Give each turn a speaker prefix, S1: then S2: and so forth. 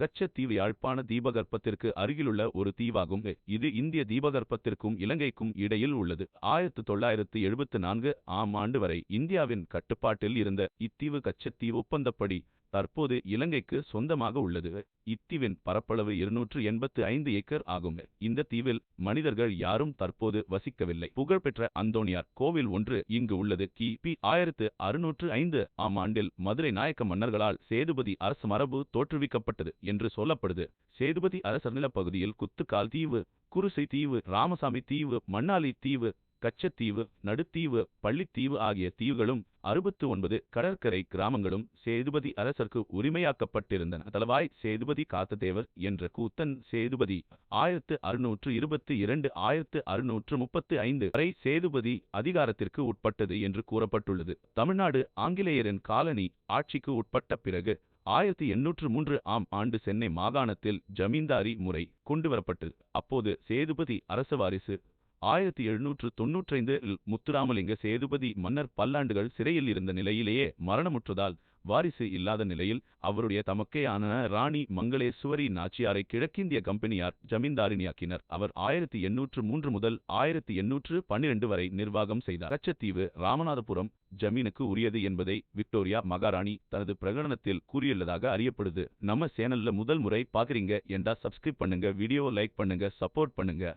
S1: கச்சத்தீவு யாழ்ப்பாண தீபகற்பத்திற்கு அருகிலுள்ள ஒரு தீவாகும். இது இந்திய தீபகற்பத்திற்கும் இலங்கைக்கும் இடையில் உள்ளது. ஆயிரத்து தொள்ளாயிரத்து எழுபத்து நான்கு ஆம் ஆண்டு வரை இந்தியாவின் கட்டுப்பாட்டில் இருந்த இத்தீவு கச்சத்தீவு ஒப்பந்தப்படி தற்போது இலங்கைக்கு சொந்தமாக உள்ளது. இத்தீவின் பரப்பளவு இருநூற்று எண்பத்து ஐந்து ஏக்கர் ஆகும். இந்த தீவில் மனிதர்கள் யாரும் தற்போது வசிக்கவில்லை. புகழ்பெற்ற அந்தோனியார் கோவில் ஒன்று இங்கு உள்ளது. கிபி ஆயிரத்து அறுநூற்று ஐந்து ஆம் ஆண்டில் மதுரை நாயக்க மன்னர்களால் சேதுபதி அரசு மரபு தோற்றுவிக்கப்பட்டது என்று சொல்லப்படுது. சேதுபதி அரசர் நிலப்பகுதியில் குத்துக்கால் தீவு குருசை தீவு ராமசாமி தீவு மண்ணாலி தீவு கச்சத்தீவு நடுத்தீவு பள்ளித்தீவு ஆகிய தீவுகளும் அறுபத்து ஒன்பது கடற்கரை கிராமங்களும் சேதுபதி அரசர்க்கு உரிமையாக்கப்பட்டிருந்தன. தளவாய் சேதுபதி காத்ததேவர் என்ற கூத்தன் சேதுபதி ஆயிரத்து அறுநூற்று இருபத்தி இரண்டு ஆயிரத்து அறுநூற்று முப்பத்து ஐந்து வரை சேதுபதி அதிகாரத்திற்கு உட்பட்டது என்று கூறப்பட்டுள்ளது. தமிழ்நாடு ஆங்கிலேயரின் காலனி ஆட்சிக்கு உட்பட்ட பிறகு ஆயிரத்தி எண்ணூற்று மூன்று ஆம் ஆண்டு சென்னை மாகாணத்தில் ஜமீன்தாரி முறை கொண்டுவரப்பட்டது அப்போது சேதுபதி அரச வாரிசு ஆயிரத்தி எழுநூற்று தொன்னூற்றைந்து இல் முத்துராமலிங்க சேதுபதி மன்னர் பல்லாண்டுகள் சிறையில் இருந்த நிலையிலேயே மரணமுற்றதால் வாரிசு இல்லாத நிலையில் அவருடைய தமக்கையான ராணி மங்களேஸ்வரி நாச்சியாரை கிழக்கிந்திய கம்பெனியார் ஜமீன்தாரிணியாக்கினர். அவர் ஆயிரத்தி எண்ணூற்று மூன்று முதல் ஆயிரத்தி எண்ணூற்று பன்னிரண்டு வரை நிர்வாகம் செய்தார் கச்சத்தீவு ராமநாதபுரம் ஜமீனுக்கு உரியது என்பதை விக்டோரியா மகாராணி தனது பிரகடனத்தில் கூறியுள்ளதாக அறியப்படுது. நம்ம சேனல்ல முதல் முறை பாக்குறீங்க என்றா சப்ஸ்கிரைப் பண்ணுங்க வீடியோ லைக் பண்ணுங்க சப்போர்ட் பண்ணுங்க.